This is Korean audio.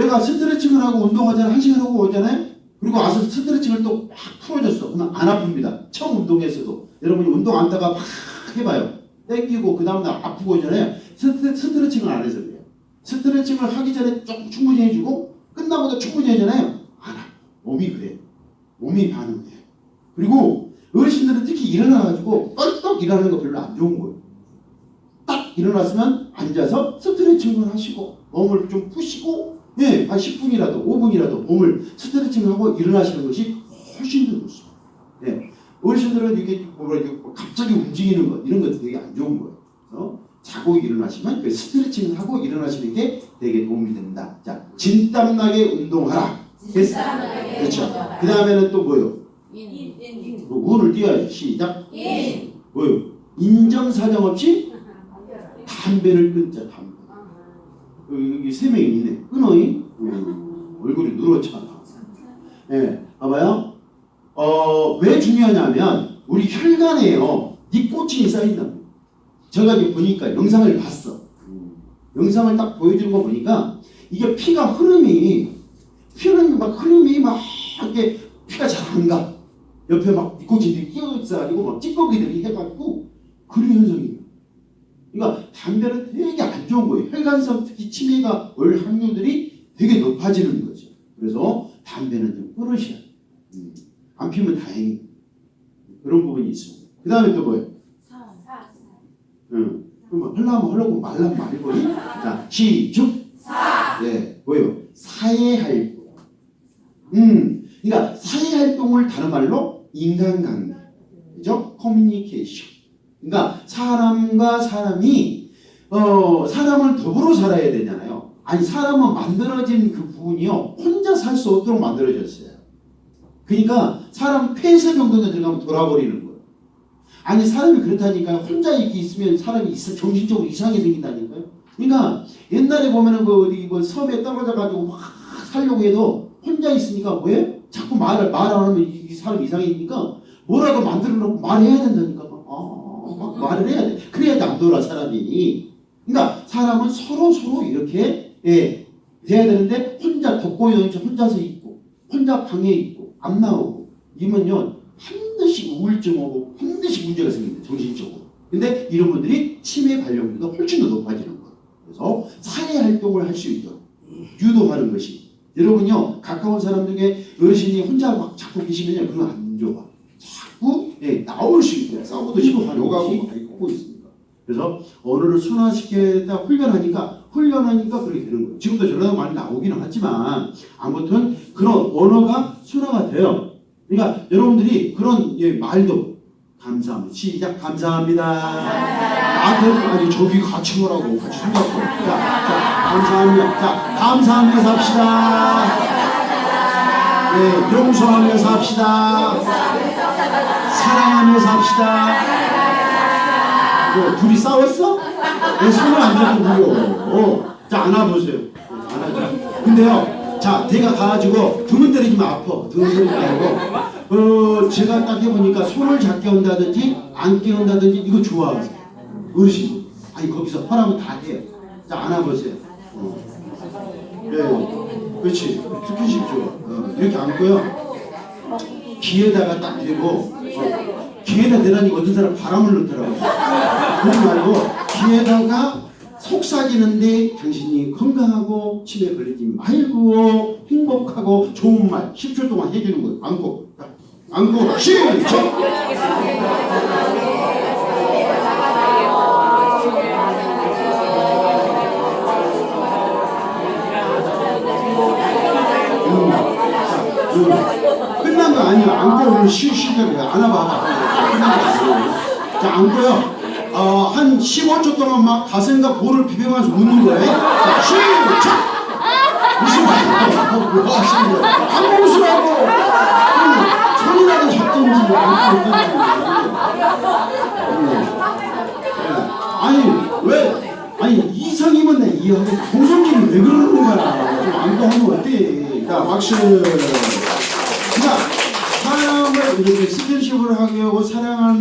내가 스트레칭을 하고 운동하잖아. 한 시간 하고 오잖아요. 그리고 와서 스트레칭을 또 막 풀어줬어. 그러면 안 아픕니다. 처음 운동했어도. 여러분이 운동 안 다가 막 해봐요. 땡기고 그 다음날 아프고 오잖아요. 스트, 스트레칭을 안 해서 그래요. 스트레칭을 하기 전에 조금 충분히 해주고 끝나고도 충분히 하잖아요. 안 아. 몸이 그래요. 몸이 반응돼요. 그리고 어르신들은 특히 일어나가지고 뻘떡 일어나는 거 별로 안 좋은 거예요. 딱 일어났으면 앉아서 스트레칭을 하시고 몸을 좀 푸시고 예, 한 10분이라도 5분이라도 몸을 스트레칭하고 일어나시는 것이 훨씬 더 좋습니다. 예. 어르신들은 이게 뭐라 이게 갑자기 움직이는 것 이런 것도 되게 안 좋은 거예요. 그래서 자고 일어나시면 그 스트레칭을 하고 일어나시는 게 되게 도움이 됩니다. 자, 진땀나게 운동하라. 됐어? 그렇죠. 그 다음에는 또 뭐요? 뭐 운을 띄워야지. 시작. 인. 뭐요? 인정사정 없이 담배를 끊자. 담배. 어, 여기 세 명이 있네. 끊어이? 음, 얼굴이 누렇잖아. 예, 봐봐요. 어, 왜 중요하냐면 우리 혈관에요. 니코틴이 쌓인다. 제가 이제 보니까 영상을 봤어. 영상을 딱 보여주는 거 보니까 이게 피가 흐름이 피는 막 흐름이 막 이렇게 피가 잘 안 가. 옆에 막 니코틴들이 끼어 있어가지고 막 찌꺼기들이 해가지고 그런 현상이에요. 그러니까 담배는 되게 안 좋은 거예요. 혈관성 특히 치매가 올 확률들이 되게 높아지는 거죠. 그래서 담배는 좀 끊으셔야 돼요. 음, 안 피면 다행히 그런 부분이 있습니다. 그 다음에 또 뭐예요? 응. 그럼 하려면 하려고 말라면 말고. 자, 시작. 네, 뭐예요? 사회활동. 음, 그러니까 사회활동을 다른 말로 인간관계, 그죠? 커뮤니케이션. 그러니까 사람과 사람이 어 사람을 더불어 살아야 되잖아요. 아니 사람은 만들어진 그 부분이요 혼자 살 수 없도록 만들어졌어요. 그러니까 사람 폐쇄 정도에 들어가면 돌아버리는 거예요. 아니 사람이 그렇다니까요. 혼자 이렇게 있으면 사람이 있어 정신적으로 이상하게 생긴다니까요. 그러니까 옛날에 보면은 그 어디 그 섬에 떨어져 가지고 막 살려고 해도 혼자 있으니까 뭐예요? 자꾸 말을 말 안 하면 이, 이 사람 이상해지니까 뭐라도 만들어 놓고 말해야 된다니까. 막, 아, 막 말을 해야 돼. 그래야지 안 돌아 사람이. 그러니까 사람은 서로 서로 이렇게 예, 돼야 되는데 혼자 덮고 있는 혼자서 있고 혼자 방에 있고 안 나오고 이면요 반드시 우울증 오고 반드시 문제가 생깁니다 정신적으로. 근데 이런 분들이 치매 발병률도 훨씬 더 높아지는 거예요. 그래서 사회 활동을 할 수 있도록 유도하는 것이 여러분요 가까운 사람 중에 어르신이 혼자 막 자꾸 계시면요 그건 안 좋아. 예, 나올 수 있도록 싸우도 싶고 하는 것이 있고 있습니다. 그래서 언어를 순화시켜야 훈련하니까 훈련하니까 그렇게 되는 거예요. 지금도 전라도 많이 나오기는 하지만 아무튼 그런 언어가 순화가 돼요. 그러니까 여러분들이 그런 예, 말도 감사합니다. 시작 감사합니다. 나한테 아니 저기 같이 뭐라고 같이 생각하고 자, 자 감사합니다. 자 감사하면서 합시다. 네, 용서하면서 합시다. 사랑하면서 합시다. 뭐 둘이 싸웠어? 왜 손을 안 잡고 그려? 자 안아보세요. 안아줘. 근데요, 자 대가 가가지고 등을 때리지면 아파. 등을 때리지 말고 어 제가 딱 해보니까 손을 잡게 한다든지 안게 한다든지 이거 좋아하세요. 어르신. 아니 거기서 허락은 다 해요. 자 안아보세요. 어. 예, 그렇지. 스킨십 좋아. 어, 이렇게 안고요. 귀에다가 딱 대고 어, 귀에다 대라니까 어떤 사람 바람을 넣더라고. 그러지 말고 귀에다가 속삭이는데 당신이 건강하고 치매 걸리지 말고 행복하고 좋은 말 10초 동안 해주는 거예요. 안고 자, 안고 시작. 음, 자, 음. 끝난 거 아니야. 안고 오늘 쉬 쉬는 거야. 안아봐. 자, 안고요. 어, 한 15초 동안 막 가슴과 볼을 비벼가면서 웃는 거예요. 자, 시작! 무슨 말이야? 뭐 하시는 거예요? 안 웃으라고! 손이라도 잡든지. 음. 예. 아니, 왜, 아니, 이성이면 내 이해하고, 공성님이 왜 그러는 거야? 좀 안고 하면 어때? 자, 박수. 그러니까, 사람을 이렇게 스킨십을 하게 하고 사랑하는